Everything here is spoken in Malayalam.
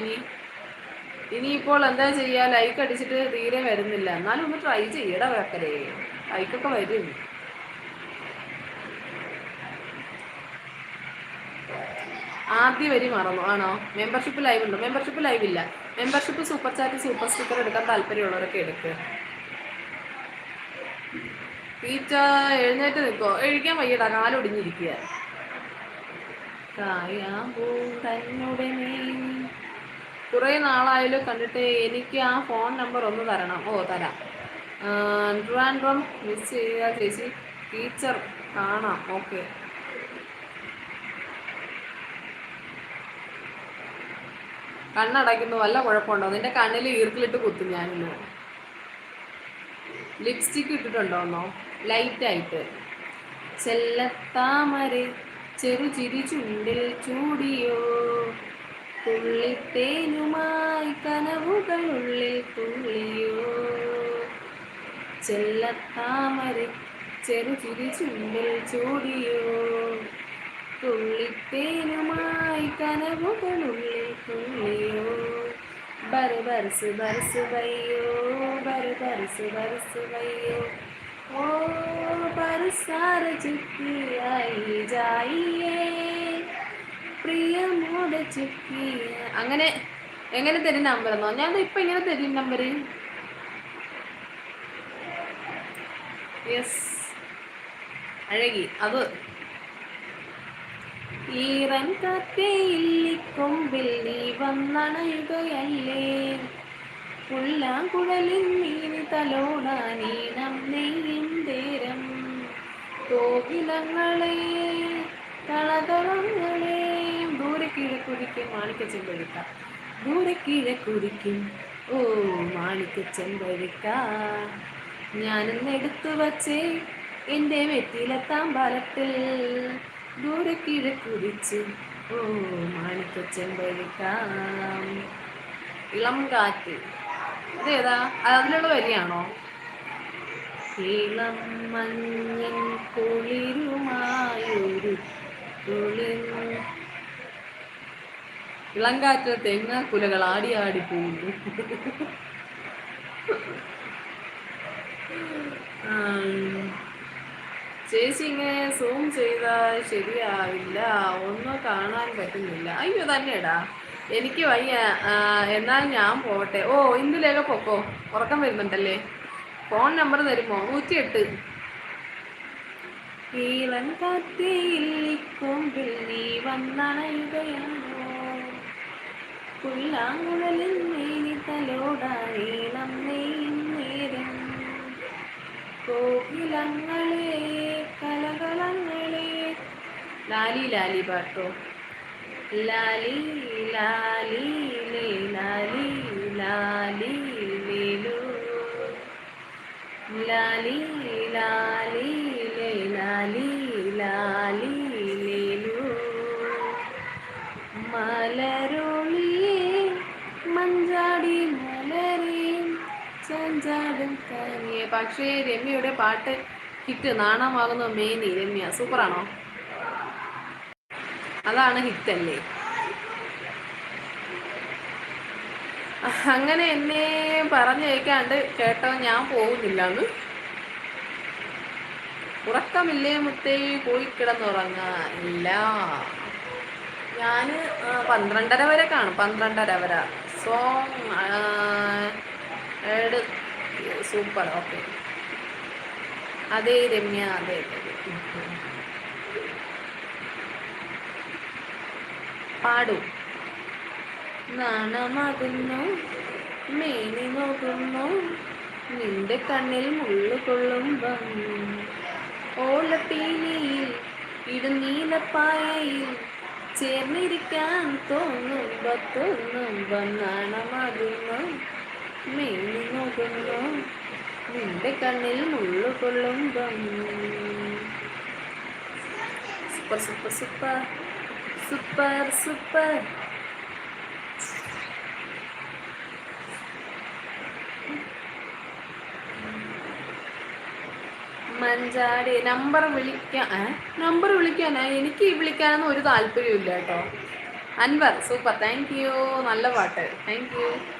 ഇനി ഇനിയിപ്പോൾ എന്താ ചെയ്യുക ലൈക്ക് അടിച്ചിട്ട് തീരെ വരുന്നില്ല. എന്നാലും ഒന്ന് ട്രൈ ചെയ്യടാ വേക്കലേ ലൈക്കൊക്കെ വരും. ആദ്യ വരി മറന്നു. ആണോ? മെമ്പർഷിപ്പ് ലൈവ് ഉണ്ടോ? മെമ്പർഷിപ്പ് ലൈവ് ഇല്ല. Membership super chat super sticker എടുക്കാൻ താല്പര്യമുള്ളവരൊക്കെ എടുക്കുക തീറ്റ എഴുന്നേറ്റ് നിൽക്കോ. എഴുതിക്കാൻ വയ്യടാ. കാലൊടിഞ്ഞിരിക്കുക കായാമ്പൂ തന്നുടെ കുറേ നാളായാലും കണ്ടിട്ട് എനിക്ക് ആ ഫോൺ നമ്പർ ഒന്ന് തരണം. ഓ തരാം. ട്രിവാൻഡ്രം മിസ് ചെയ്യുക ചേച്ചി ടീച്ചർ കാണാം. ഓക്കെ. കണ്ണടയ്ക്കുന്നു. വല്ല കുഴപ്പമുണ്ടോ? നിന്റെ കണ്ണിൽ ഈർക്കിലിട്ട് കുത്തും ഞാനിന്ന്. ലിപ്സ്റ്റിക്ക് ഇട്ടിട്ടുണ്ടോന്നോ ലൈറ്റായിട്ട് ചെല്ലത്താമരെ ചെറു ചുണ്ടിൽ ചൂടിയോ? തുള്ളിത്തേനുമായി കനവുകളുള്ളിൽ തുള്ളിയോ? ചെല്ലത്താമര ചെറുചിരി ചുണ്ടിൽ ചൂടിയോ? തുള്ളിത്തേനുമായി കനവുകളുള്ളിൽ തുള്ളിയോ? ബർ ബർസ് ബർസ് വയ്യോ? ബർ ബർസ് ബർസ് വയ്യോ? ഓ ബർസാര ചുറ്റിയായി ജായിയേ. അങ്ങനെ എങ്ങനെ തരും നമ്പർ എന്നോ? ഞാൻ ഇപ്പൊ എങ്ങനെ തരും നമ്പർ യെസ് അഴകി അത്. ഈറൻ കത്തയില്ലിക്കൊമ്പിൽ നീ വന്നണയുകയല്ലേ? പുല്ലാങ്കുഴലിൻ നീനി തലോടാനീണം നെയ്യും തേരം. കോകിലങ്ങളെ കളകളങ്ങളെ ദൂരെ കിഴക്കുതിക്കും മാണിക്ക ചെമ്പഴുക്ക ദൂരെ കിഴക്കുതിക്കും ഓ മാണിക്ക ചെമ്പഴുക്ക ഞാനിന്ന് എടുത്തു വച്ചേ എന്റെ വെറ്റിലെത്താൻ ബലത്തിൽ ദൂരെ കിഴക്കുതിച്ച് ഓ മാണിക്ക ചെമ്പഴുക്ക ഇളം കാറ്റ്. അതേതാ അത് അതിലുള്ള വരിയാണോ? ഇളം മഞ്ഞൻ കുളിരുമായൊരു കുളിർ ഇളം കാറ്റ് തെങ്ങ കുലകൾ ആടി ആടി പോകുന്നു. ചേച്ചി ഇങ്ങനെ സൂം ചെയ്താൽ ശരിയാവില്ല. ഒന്നും കാണാൻ പറ്റുന്നില്ല. അയ്യോ തന്നെടാ എനിക്ക് വയ്യ. എന്നാൽ ഞാൻ പോട്ടെ ഓ ഇന്ദുലേഖ പൊക്കോ. ഉറക്കം വരുന്നുണ്ടല്ലേ? ഫോൺ നമ്പർ തരുമോ? നൂറ്റിയെട്ട്. ഈളൻ കാറ്റേയില്ലിക്കൊമ്പിൽ നീ വന്നണയുകയാണോ പുല്ലാങ്കുഴലിൽ നീനി തലോടാനീളം നെയ്യും കോകിലങ്ങളെ കലകളങ്ങളെ ലാലി ലാലി പാട്ടോ ലാലി ലാലി ലാലി ലേലോ ലാലി ലാലി ലാലി കനിയെ പക്ഷേ രമ്യയുടെ പാട്ട് ഹിറ്റ് നാണമാകുന്ന മേനി രമ്യ സൂപ്പറാണോ? അതാണ് ഹിറ്റ് അല്ലേ അങ്ങനെ എന്നെ പറഞ്ഞു കേൾക്കാണ്ട് കേട്ടോ ഞാൻ പോകുന്നില്ല എന്ന് ഉറക്കമില്ലേ മുത്തേ പോയി കിടന്നുറങ്ങാനില്ല. ഞാൻ പന്ത്രണ്ടര വരെ കാണും പന്ത്രണ്ടര വരെ. സോ ഏഡ് സൂപ്പർ ഓക്കെ. അതെ രമ്യ അതെ പാടു. നാണമാകുന്നു മേനി നോക്കുന്നു നിന്റെ കണ്ണിൽ മുള്ളു കൊള്ളുമ്പം. ഇടുനീലപ്പായയിൽ ചേർന്നിരിക്കാൻ തോന്നുമ്പോ തോന്നുമ്പം നാണമാകുന്നു മേനി നോക്കുന്നു നിന്റെ കണ്ണിൽ മുള്ളു super super super. Super super. മഞ്ചാടി നമ്പർ വിളിക്കാൻ നമ്പർ വിളിക്കാനാ എനിക്ക് വിളിക്കാനൊന്നും ഒരു താല്പര്യമില്ല കേട്ടോ. അൻവർ സൂപ്പർ. Thank you. നല്ല പാട്ട്. Thank you.